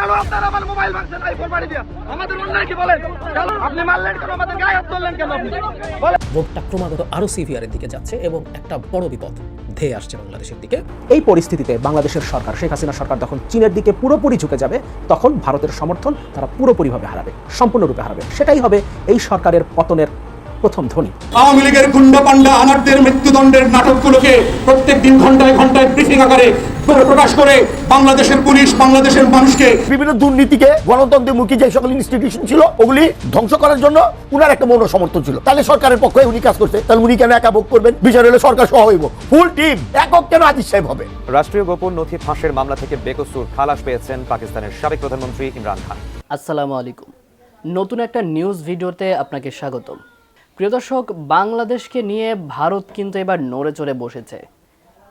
কেন আপনারা আমার মোবাইল ভাঙছেন আইফোন বাড়ি দিয়া। আমাদের অন্যায় কি বলেন? কেন আপনি মারলেন কেন? আমাদের গায়ে হাত তুললেন কেন আপনি? ভোটটা ক্রমাগত আরও সিভিয়ারের দিকে যাচ্ছে এবং একটা বড় বিপদ ধেয়ে আসছে বাংলাদেশের দিকে। এই পরিস্থিতিতে বাংলাদেশের সরকার শেখ হাসিনা সরকার যখন চীনের দিকে পুরোপুরি ঝুঁকে যাবে তখন ভারতের সমর্থন তারা পুরোপুরিভাবে হারাবে সম্পূর্ণরূপে হারাবে। সেটাই হবে এই সরকারের পতনের প্রথম ধ্বনি। আওয়ামী লীগের গুন্ডা পান্ডা আনারদের মৃত্যুদণ্ডের নাটকগুলোকে প্রত্যেক দিন ঘন্টায় ঘন্টায় ব্রিফিং আকারে প্রকাশ করে বাংলাদেশের পুলিশ বাংলাদেশের মানুষকে। বিভিন্ন দুর্নীতিকে গণতন্ত্রমুখী যে সকল ইনস্টিটিউশন ছিল ওগুলি ধ্বংস করার জন্য উনার একটা মৌন সমর্থন ছিল। তাহলে সরকারের পক্ষে উনি কাজ করছে তাহলে উনি কেন একা ভোগ করবেন? বিচার হলে সরকার সহ হইব। ফুল টিম একক কেন আজিজ সাহেব হবে? রাষ্ট্রীয় গোপন নথি ফাঁসের মামলা থেকে বেকসুর খালাস পেয়েছেন পাকিস্তানের সাবেক প্রধানমন্ত্রী ইমরান খান। আসসালামু আলাইকুম। নতুন একটা নিউজ ভিডিওতে আপনাকে স্বাগতম। প্রিয় দর্শক বাংলাদেশকে নিয়ে ভারত কিন্তু এবার নড়ে চড়ে বসেছে।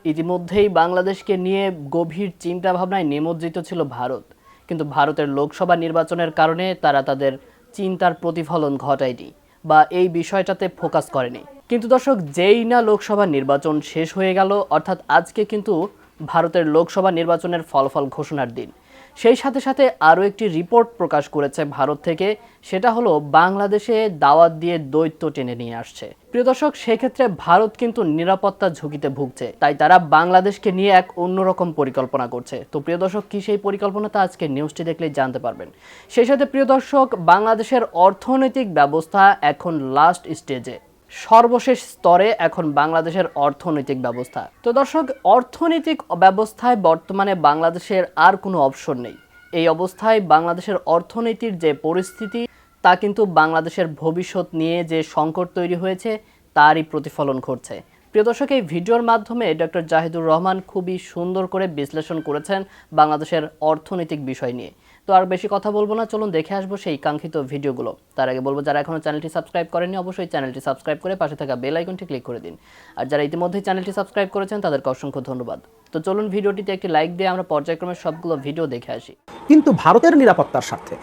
ইতিমধ্যেই বাংলাদেশকে নিয়ে গভীর চিন্তা ভাবনায় নিমজ্জিত ছিল ভারত। কিন্তু ভারতের লোকসভা নির্বাচনের কারণে তারা তাদের চিন্তার প্রতিফলন ঘটায়নি বা এই বিষয়টাতে ফোকাস করেনি। কিন্তু দর্শক, যেই না লোকসভা নির্বাচন শেষ হয়ে গেল, অর্থাৎ আজকে কিন্তু ভারতের লোকসভা নির্বাচনের ফলাফল ঘোষণার দিন। সেই সাথে সাথে আরও একটি রিপোর্ট প্রকাশ করেছে ভারত থেকে, সেটা হলো বাংলাদেশে দাওয়াত দিয়ে দৈত্য টেনে নিয়ে আসছে। প্রিয় দর্শক, সেক্ষেত্রে ভারত কিন্তু নিরাপত্তা ঝুঁকিতে ভুগছে। তাই তারা বাংলাদেশকে নিয়ে এক অন্যরকম পরিকল্পনা করছে। তো প্রিয় দর্শক, কি সেই পরিকল্পনাটা আজকে নিউজটি দেখলেই জানতে পারবেন। সেই সাথে প্রিয় দর্শক, বাংলাদেশের অর্থনৈতিক ব্যবস্থা এখন লাস্ট স্টেজে সর্বশেষ স্তরে এখন বাংলাদেশের অর্থনৈতিক ব্যবস্থা। তো দর্শক, অর্থনৈতিক ব্যবস্থায় বর্তমানে বাংলাদেশের আর কোনো অপশন নেই। এই অবস্থায় বাংলাদেশের অর্থনীতির যে পরিস্থিতি তা কিন্তু বাংলাদেশের ভবিষ্যৎ নিয়ে যে সংকট তৈরি হয়েছে, তারই প্রতিফলন ঘটছে। প্রিয় দর্শক, এই ভিডিওর মাধ্যমে ডক্টর জাহিদুর রহমান খুবই সুন্দর করে বিশ্লেষণ করেছেন বাংলাদেশের অর্থনৈতিক বিষয় নিয়ে। তো আর বেশি কথা বলব না, চলুন দেখে আসব সেই কাঙ্ক্ষিত ভিডিওগুলো। তার আগে বলব, যারা এখনও চ্যানেলটি সাবস্ক্রাইব করেননি, অবশ্যই চ্যানেলটি সাবস্ক্রাইব করে পাশে থাকা বেল আইকনটি ক্লিক করে দিন। আর যারা ইতিমধ্যেই চ্যানেলটি সাবস্ক্রাইব করেছেন, তাদেরকে অসংখ্য ধন্যবাদ। তো চলুন ভিডিওটিতে একটি লাইক দিয়ে আমরা পর্যায়ক্রমে সবগুলো ভিডিও দেখে আসি। কিন্তু ভারতের নিরাপত্তার স্বার্থে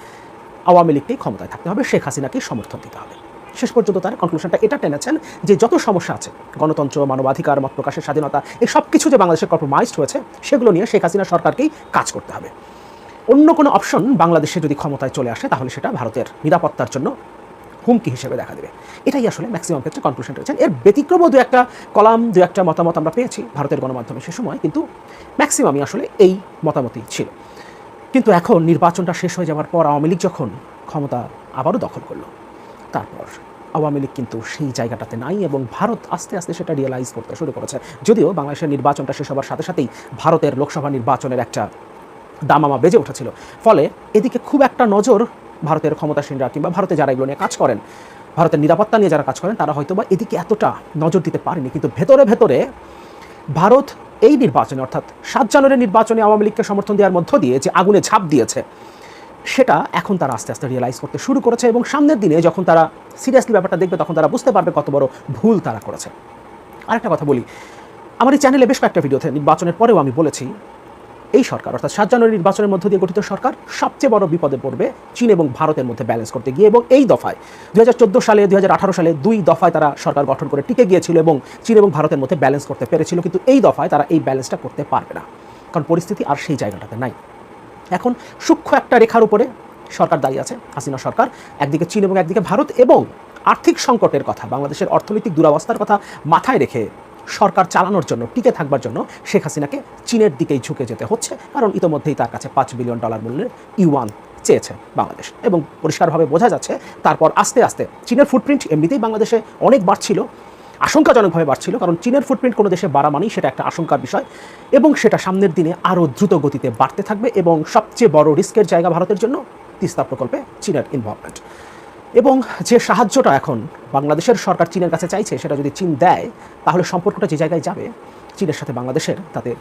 আওয়ামী লীগকেই ক্ষমতায় থাকতে হবে, শেখ হাসিনাকেই সমর্থন দিতে হবে। শেষ পর্যন্ত তার কনক্লুশনটা এটা টেনেছেন যে যত সমস্যা আছে, গণতন্ত্র, মানবাধিকার, মত প্রকাশের স্বাধীনতা, এই সব কিছু যে বাংলাদেশের কম্প্রোমাইজড হয়েছে, সেগুলো নিয়ে শেখ হাসিনা সরকারকেই কাজ করতে হবে। অন্য কোনো অপশন বাংলাদেশে যদি ক্ষমতায় চলে আসে, তাহলে সেটা ভারতের নিরাপত্তার জন্য হুমকি হিসেবে দেখা দেবে। এটাই আসলে ম্যাক্সিমাম ক্ষেত্রে কনক্লুশন রয়েছেন এর ব্যতিক্রমও দু একটা কলাম, দু একটা মতামত আমরা পেয়েছি ভারতের গণমাধ্যমে সে সময়, কিন্তু ম্যাক্সিমামই আসলে এই মতামতই ছিল। কিন্তু এখন নির্বাচনটা শেষ হয়ে যাওয়ার পর আওয়ামী লীগ যখন ক্ষমতা আবারও দখল করল, তারপর আওয়ামী লীগ কিন্তু সেই জায়গাটাতে নাই এবং ভারত আস্তে আস্তে সেটা রিয়েলাইজ করতে শুরু করেছে। যদিও বাংলাদেশের নির্বাচনটা শেষ হওয়ার সাথে সাথেই ভারতের লোকসভা নির্বাচনের একটা দামামা বেজে উঠেছিল। ফলে এদিকে খুব একটা নজর ভারতের ক্ষমতাসীনরা কিংবা ভারতে যারা এগুলো নিয়ে কাজ করেন, ভারতের নিরাপত্তা নিয়ে যারা কাজ করেন, তারা হয়তো বা এদিকে এতটা নজর দিতে পারেনি। কিন্তু ভেতরে ভেতরে ভারত এই নির্বাচনে, অর্থাৎ সাত জানুয়ারির নির্বাচনে আওয়ামী লীগকে সমর্থন দেওয়ার মধ্য দিয়ে যে আগুনে ঝাঁপ দিয়েছে, সেটা এখন তারা আস্তে আস্তে রিয়েলাইজ করতে শুরু করেছে এবং সামনের দিনে যখন তারা সিরিয়াসলি ব্যাপারটা দেখবে, তখন তারা বুঝতে পারবে কত বড় ভুল তারা করেছে। আরেকটা কথা বলি, আমার এই চ্যানেলে বেশ কয়েকটা ভিডিওতে নির্বাচনের পরেও আমি বলেছি এই সরকার, অর্থাৎ সাত জানুয়ারি নির্বাচনের মধ্য দিয়ে গঠিত সরকার, সবচেয়ে বড় বিপদে পড়বে চীন এবং ভারতের মধ্যে ব্যালেন্স করতে গিয়ে এবং এই দফায় দুই হাজার চোদ্দ সালে দুহাজার আঠারো সালে দুই দফায় তারা সরকার গঠন করে টিকে গিয়েছিল এবং চীন এবং ভারতের মধ্যে ব্যালেন্স করতে পেরেছিল, কিন্তু এই দফায় তারা এই ব্যালেন্সটা করতে পারবে না। কারণ পরিস্থিতি আর সেই জায়গাটাতে নাই। এখন সূক্ষ্ম একটা রেখার উপরে সরকার দাঁড়িয়ে আছে, হাসিনা সরকার। একদিকে চীন এবং একদিকে ভারত এবং আর্থিক সংকটের কথা, বাংলাদেশের অর্থনৈতিক দুরবস্থার কথা মাথায় রেখে সরকার চালানোর জন্য, টিকে থাকবার জন্য শেখ হাসিনাকে চীনের দিকেই ঝুঁকে যেতে হচ্ছে। কারণ ইতোমধ্যেই তার কাছে পাঁচ বিলিয়ন ডলার মূল্যের ইউয়ান চেয়েছে বাংলাদেশ। এবং পরিষ্কারভাবে বোঝা যাচ্ছে, তারপর আস্তে আস্তে চীনের ফুটপ্রিন্ট এমনিতেই বাংলাদেশে অনেক বাড়ছিল, আশঙ্কাজনকভাবে বাড়ছিল। কারণ চীনের ফুটপ্রিন্ট কোনো দেশে বাড়া মানেই সেটা একটা আশঙ্কার বিষয় এবং সেটা সামনের দিনে আরও দ্রুত গতিতে বাড়তে থাকবে এবং সবচেয়ে বড় রিস্কের জায়গা ভারতের জন্য তিস্তা প্রকল্পে চীনের ইনভলভমেন্ট এবং যে সাহায্যটা এখন বাংলাদেশের সরকার চীনের কাছে চাইছে, সেটা যদি চীন দেয়, তাহলে সম্পর্কটা যে জায়গায় যাবে, চীনের সাথে বাংলাদেশের তাতে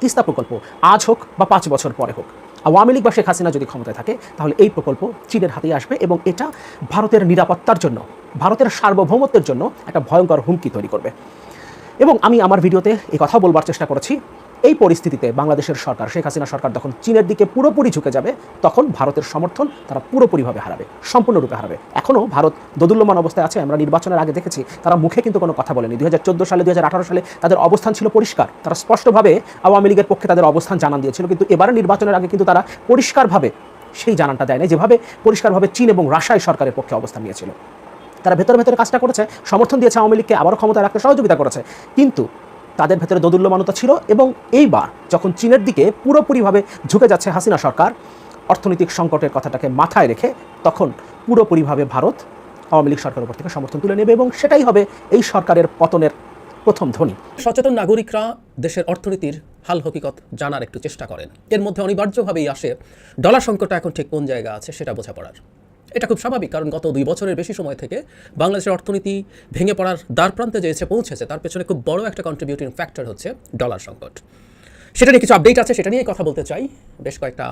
তিস্তা প্রকল্প আজ হোক বা পাঁচ বছর পরে হোক। আওয়ামী লীগ বা শেখ হাসিনা যদি ক্ষমতায় থাকে, তাহলে এই প্রকল্প চীনের হাতেই আসবে এবং এটা ভারতের নিরাপত্তার জন্য, ভারতের সার্বভৌমত্বের জন্য একটা ভয়ঙ্কর হুমকি তৈরি করবে। এবং আমি আমার ভিডিওতে এই কথা বলবার চেষ্টা করেছি এই পরিস্থিতিতে বাংলাদেশের সরকার, শেখ হাসিনা সরকার যখন চীনের দিকে পুরোপুরি ঝুঁকে যাবে, তখন ভারতের সমর্থন তারা পুরোপুরিভাবে হারাবে, সম্পূর্ণরূপে হারাবে। এখনও ভারত দোদুল্যমান অবস্থায় আছে, আমরা নির্বাচনের আগে দেখেছি, তারা মুখে কিন্তু কোনো কথা বলেনি। দুই হাজার চোদ্দ সালে, দুই হাজার আঠারো সালে তাদের অবস্থান ছিল পরিষ্কার, তারা স্পষ্টভাবে আওয়ামী লীগের পক্ষে তাদের অবস্থান জানান দিয়েছিল, কিন্তু এবারে নির্বাচনের আগে কিন্তু তারা পরিষ্কারভাবে সেই জানানটা দেয় না যেভাবে পরিষ্কারভাবে চীন এবং রাশাই সরকারের পক্ষে অবস্থান নিয়েছিল। তারা ভেতরে ভেতরে কাজটা করেছে, সমর্থন দিয়েছে আওয়ামী লীগকে, আবারও ক্ষমতা রাখতে সহযোগিতা করেছে, কিন্তু তাদের ভেতরে দোদুল্যমানতা ছিল এবং এইবার যখন চীনের দিকে পুরোপুরিভাবে ঝুঁকে যাচ্ছে হাসিনা সরকার, অর্থনৈতিক সংকটের কথাটাকে মাথায় রেখে তখন পুরোপুরিভাবে ভারত আওয়ামী লীগ সরকারের উপর থেকে সমর্থন তুলে নেবে এবং সেটাই হবে এই সরকারের পতনের প্রথম ধ্বনি। সচেতন নাগরিকরা দেশের অর্থনীতির হাল হকিকত জানার একটু চেষ্টা করেন। এর মধ্যে অনিবার্যভাবেই আসে, ডলার সংকটটা এখন ঠিক কোন জায়গা আছে সেটা বোঝাপড়ার। এটা খুব স্বাভাবিক, কারণ গত দুই বছরের বেশি সময় থেকে বাংলাদেশের অর্থনীতি ভেঙে পড়ার দ্বার প্রান্তে যে এসে পৌঁছেছে, তার পেছনে খুব বড় একটা কন্ট্রিবিউটিং ফ্যাক্টর হচ্ছে ডলার সংকট। সেটা নিয়ে কিছু আপডেট আছে, সেটা নিয়ে কথা বলতে চাই। বেশ কয়েকটা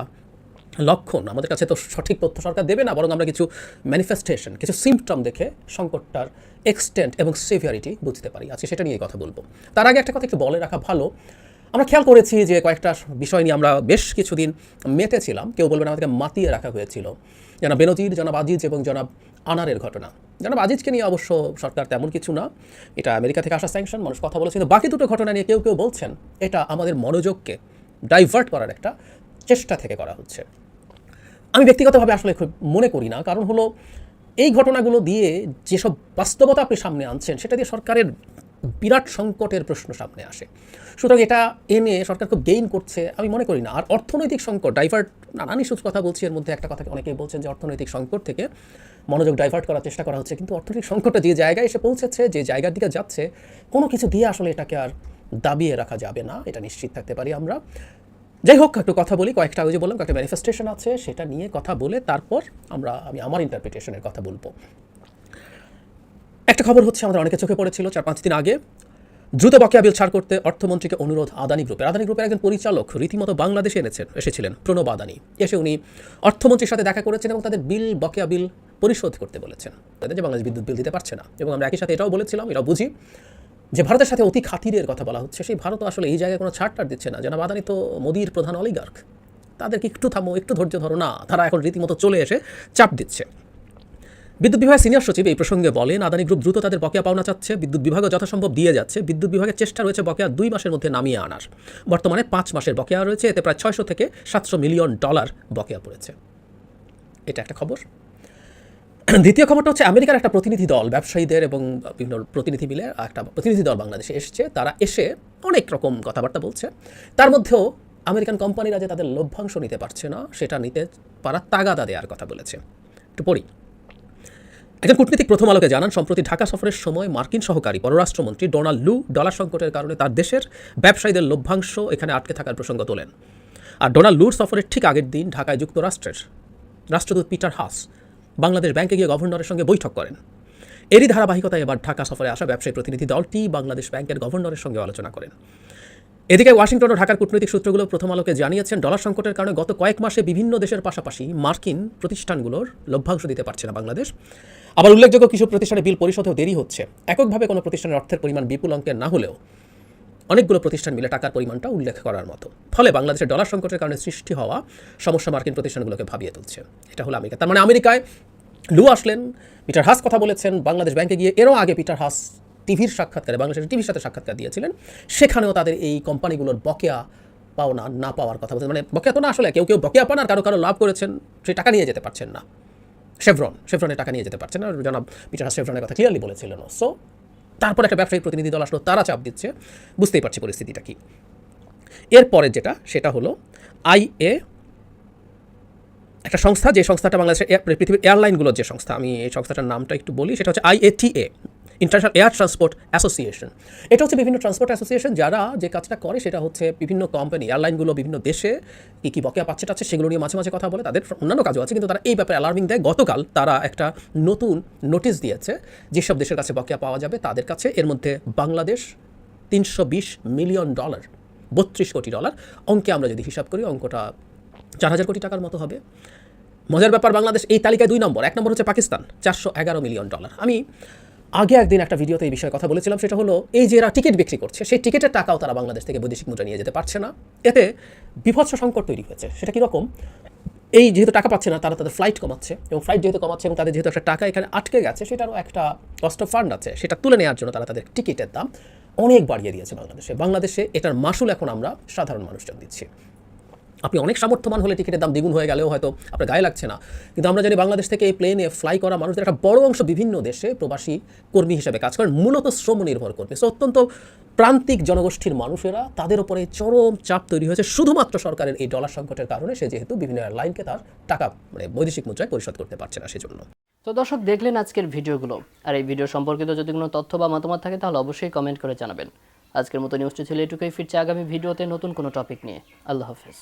লক্ষণ আমাদের কাছে তো সঠিক তথ্য সরকার দেবে না, বরং আমরা কিছু ম্যানিফেস্টেশন কিছু সিমটম দেখে সংকটটার এক্সটেন্ট এবং সিভিয়ারিটি বুঝতে পারি। আজকে সেটা নিয়ে কথা বলব। তার আগে একটা কথা একটু বলে রাখা ভালো। আমরা খেয়াল করেছি যে কয়েকটা বিষয় নিয়ে আমরা বেশ কিছুদিন মেতেছিলাম কেউ বলবেন আমাদেরকে মাতিয়ে রাখা হয়েছিল। জনাব বেনজির, জনাব আজিজ এবং জনাব আনারের ঘটনা। জনাব আজিজকে নিয়ে অবশ্য সরকার তেমন কিছু না। এটা আমেরিকা থেকে আসা স্যাংশন মানুষ কথা বলেছে, কিন্তু বাকি দুটো ঘটনা নিয়ে কেউ কেউ বলছেন, এটা আমাদের মনোযোগকে ডাইভার্ট করার একটা চেষ্টা থেকে করা হচ্ছে। আমি ব্যক্তিগতভাবে আসলে খুব মনে করি না, কারণ হলো এই ঘটনাগুলো দিয়ে যেসব বাস্তবতা আপনি সামনে আনছেন, সেটা দিয়ে সরকারের বিরাট সংকটের প্রশ্ন সামনে আসে। সুতরাং এটা এনে সরকার খুব গেইন করছে, আমি মনে করি না। আর অর্থনৈতিক সংকট ডাইভার্ট নানান ইস্যুস কথা বলছি, এর মধ্যে একটা কথা অনেকেই বলছেন যে অর্থনৈতিক সংকট থেকে মনোযোগ ডাইভার্ট করার চেষ্টা করা হচ্ছে, কিন্তু অর্থনৈতিক সংকটটা যে জায়গায় এসে পৌঁছেছে, যে জায়গার দিকে যাচ্ছে, কোনো কিছু দিয়ে আসলে এটাকে আর দাবিয়ে রাখা যাবে না, এটা নিশ্চিত থাকতে পারি আমরা। যাই হোক, একটু কথা বলি, কয়েকটা ওই যে বললাম, কয়েকটা ম্যানিফেস্টেশন আছে, সেটা নিয়ে কথা বলে তারপর আমরা, আমি আমার ইন্টারপ্রিটেশনের কথা বলব। একটা খবর হচ্ছে, আমাদের অনেকে চোখে পড়েছিল চার পাঁচ দিন আগে। দ্রুত বকেয়া বিল ছাড় করতে অর্থমন্ত্রীকে অনুরোধ আদানি গ্রুপের। আদানি গ্রুপের একজন পরিচালক রীতিমতো বাংলাদেশে এনেছেন, এসেছিলেন প্রণব আদানি। এসে উনি অর্থমন্ত্রীর সাথে দেখা করেছেন এবং তাদের বিল, বকেয়া বিল পরিশোধ করতে বলেছেন। তাদের যে বাংলাদেশ বিদ্যুৎ বিল দিতে পারছে না। এবং আমরা একই সাথে এটাও বলেছিলাম, এটাও বুঝি যে ভারতের সাথে অতি খাতিরের কথা বলা হচ্ছে। সেই ভারত আসলে এই জায়গায় কোনো ছাড় টাড় দিচ্ছে না। যেন আদানি তো মোদির প্রধান অলিগার্ক। তাদেরকে একটু থামো, একটু ধৈর্য ধরো না। তারা এখন রীতিমতো চলে এসে চাপ দিচ্ছে। বিদ্যুৎ বিভাগের সিনিয়র সচিব এই প্রসঙ্গে বলেন, আদানি গ্রুপ দ্রুত তাদের বকেয়া পাওনা চাচ্ছে, বিদ্যুৎ বিভাগও যথাসম্ভব দিয়ে যাচ্ছে, বিদ্যুৎ বিভাগের চেষ্টা রয়েছে বকেয়া দুই মাসের মধ্যে নামিয়ে আনার। বর্তমানে পাঁচ মাসের বকেয়া রয়েছে, এতে প্রায় ছয়শো থেকে সাতশো মিলিয়ন ডলার বকেয়া পড়েছে। এটা একটা খবর। দ্বিতীয় খবরটা হচ্ছে, আমেরিকার একটা প্রতিনিধি দল, ব্যবসায়ীদের এবং বিভিন্ন প্রতিনিধি মিলে একটা প্রতিনিধি দল বাংলাদেশে এসছে। তারা এসে অনেক রকম কথাবার্তা বলছে। তার মধ্যেও আমেরিকান কোম্পানিরা যে তাদের লভ্যাংশ নিতে পারছে না, সেটা নিতে পারার তাগাদা দেওয়ার কথা বলেছে। একটু পড়ি। একজন কূটনীতিক প্রথম আলোকে জানান, সম্প্রতি ঢাকা সফরের সময় মার্কিন সহকারী পররাষ্ট্রমন্ত্রী ডোনাল্ড লু ডলার সংকটের কারণে তার দেশের ব্যবসায়ীদের লভ্যাংশ এখানে আটকে থাকার প্রসঙ্গ তোলেন। আর ডোনাল্ড লুর সফরের ঠিক আগের দিন ঢাকায় যুক্তরাষ্ট্রের রাষ্ট্রদূত পিটার হাস বাংলাদেশ ব্যাংকে গিয়ে গভর্নরের সঙ্গে বৈঠক করেন। এরই ধারাবাহিকতায় এবার ঢাকা সফরে আসা ব্যবসায়ী প্রতিনিধি দলটি বাংলাদেশ ব্যাংকের গভর্নরের সঙ্গে আলোচনা করেন। এদিকে ওয়াশিংটন ও ঢাকার কূটনৈতিক সূত্রগুলো প্রথম আলোকে জানিয়েছেন, ডলার সংকটের কারণে গত কয়েক মাসে বিভিন্ন দেশের পাশাপাশি মার্কিন প্রতিষ্ঠানগুলোর লভ্যাংশ দিতে পারছে না বাংলাদেশ। আবার উল্লেখযোগ্য কিছু প্রতিষ্ঠানে বিল পরিশোধেও দেরি হচ্ছে। এককভাবে কোনো প্রতিষ্ঠানের অর্থের পরিমাণ বিপুল অঙ্কের না হলেও অনেকগুলো প্রতিষ্ঠান মিলে টাকার পরিমাণটা উল্লেখ করার মতো। ফলে বাংলাদেশের ডলার সংকটের কারণে সৃষ্টি হওয়া সমস্যা মার্কিন প্রতিষ্ঠানগুলোকে ভাবিয়ে তুলছে। এটা হলো আমেরিকা। তার মানে আমেরিকায় লু আসলেন, পিটার হাস কথা বলেছেন, বাংলাদেশ ব্যাংকে গিয়ে এরও আগে পিটার হাস টিভির সাক্ষাৎকারে, বাংলাদেশের টিভির সাথে সাক্ষাৎকার দিয়েছিলেন। সেখানেও তাদের এই কোম্পানিগুলোর বকেয়া পাওনা না পাওয়ার কথা বলছেন। মানে বকেয়া তো না আসলে কেউ কেউ বকেয়া পান আর কারও কারও লাভ করেছেন সেই টাকা নিয়ে যেতে পারছেন না। শেভরন শেভরনের টাকা নিয়ে যেতে পারছেন না। জনাব পিটার শেভরনের কথা ক্লিয়ারলি বলেছিলেন সো তারপর একটা ব্যবসায়ী প্রতিনিধি দল আসলো, তারা চাপ দিচ্ছে। বুঝতেই পারছি পরিস্থিতিটা কি। এরপরে যেটা, সেটা হলো আইএ একটা সংস্থা, যে সংস্থাটা বাংলাদেশের পৃথিবীর এয়ারলাইনগুলোর যে সংস্থা, আমি এই সংস্থাটার নামটা একটু বলি, সেটা হচ্ছে IATA international air transport association এটা হচ্ছে বিভিন্ন ট্রান্সপোর্ট অ্যাসোসিয়েশন যারা যে কাজটা করে সেটা হচ্ছে বিভিন্ন কোম্পানি এয়ারলাইনগুলো বিভিন্ন দেশে কী কী বকেয়া পাচ্ছে টাচ্ছে সেগুলো নিয়ে মাঝে মাঝে কথা বলে। তাদের অন্যান্য কাজও আছে, কিন্তু তারা এই ব্যাপারে অ্যালার্মিং দেয়। গতকাল তারা একটা নতুন নোটিশ দিয়েছে যেসব দেশের কাছে বকেয়া পাওয়া যাবে তাদের কাছে। এর মধ্যে বাংলাদেশ তিনশো বিশ মিলিয়ন ডলার, বত্রিশ কোটি ডলার। অঙ্কে আমরা যদি হিসাব করি, অঙ্কটা চার হাজার কোটি টাকার মতো হবে। মজার ব্যাপার, বাংলাদেশ এই তালিকায় দুই নম্বর। এক নম্বর হচ্ছে পাকিস্তান, চারশো এগারো মিলিয়ন ডলার। আমি আগে একদিন একটা ভিডিওতে এই বিষয়ে কথা বলেছিলাম, সেটা হলো এই যে এরা টিকিট বিক্রি করছে, সেই টিকিটের টাকাও তারা বাংলাদেশ থেকে বৈদেশিক মুদ্রা নিয়ে যেতে পারছে না। এতে বিভৎস সংকট তৈরি হয়েছে। সেটা কীরকম? এই যেহেতু টাকা পাচ্ছে না, তারা তাদের ফ্লাইট কমাচ্ছে এবং ফ্লাইট যেহেতু কমাচ্ছে এবং তাদের যেহেতু একটা টাকা এখানে আটকে গেছে, সেটারও একটা কস্ট অফ ফান্ড আছে। সেটা তুলে নেওয়ার জন্য তারা তাদের টিকিটের দাম অনেক বাড়িয়ে দিয়েছে বাংলাদেশে। বাংলাদেশে এটার মাসুল এখন আমরা সাধারণ মানুষজন দিচ্ছি। আপনি অনেক সামর্থ্যবান হলে টিকিটের দাম দ্বিগুণ হয়ে গেলেও হয়তো আপনার গায়ে লাগছে না। কিন্তু আমরা জানি বাংলাদেশ থেকে এই প্লেনে ফ্লাই করা মানুষদের একটা বড় অংশ বিভিন্ন দেশে প্রবাসী কর্মী হিসেবে কাজ করেন, মূলত শ্রম নির্ভর করবে সো অত্যন্ত প্রান্তিক জনগোষ্ঠীর মানুষেরা তাদের উপরে চরম চাপ তৈরি হয়েছে শুধুমাত্র সরকারের এই ডলার সংকটের কারণে। সে যেহেতু বিভিন্ন এয়ারলাইনকে তার টাকা মানে বৈদেশিক মুদ্রায় পরিশোধ করতে পারছে না সেজন্য। তো দর্শক, দেখলেন আজকের ভিডিওগুলো। আর এই ভিডিও সম্পর্কিত যদি কোনো তথ্য বা মতামত থাকে, তাহলে অবশ্যই কমেন্ট করে জানাবেন। আজকের মতো নিউজটি ছিল এটুকুই। ফিরছে আগামী ভিডিওতে নতুন কোনো টপিক নিয়ে। আল্লাহ হাফেজ।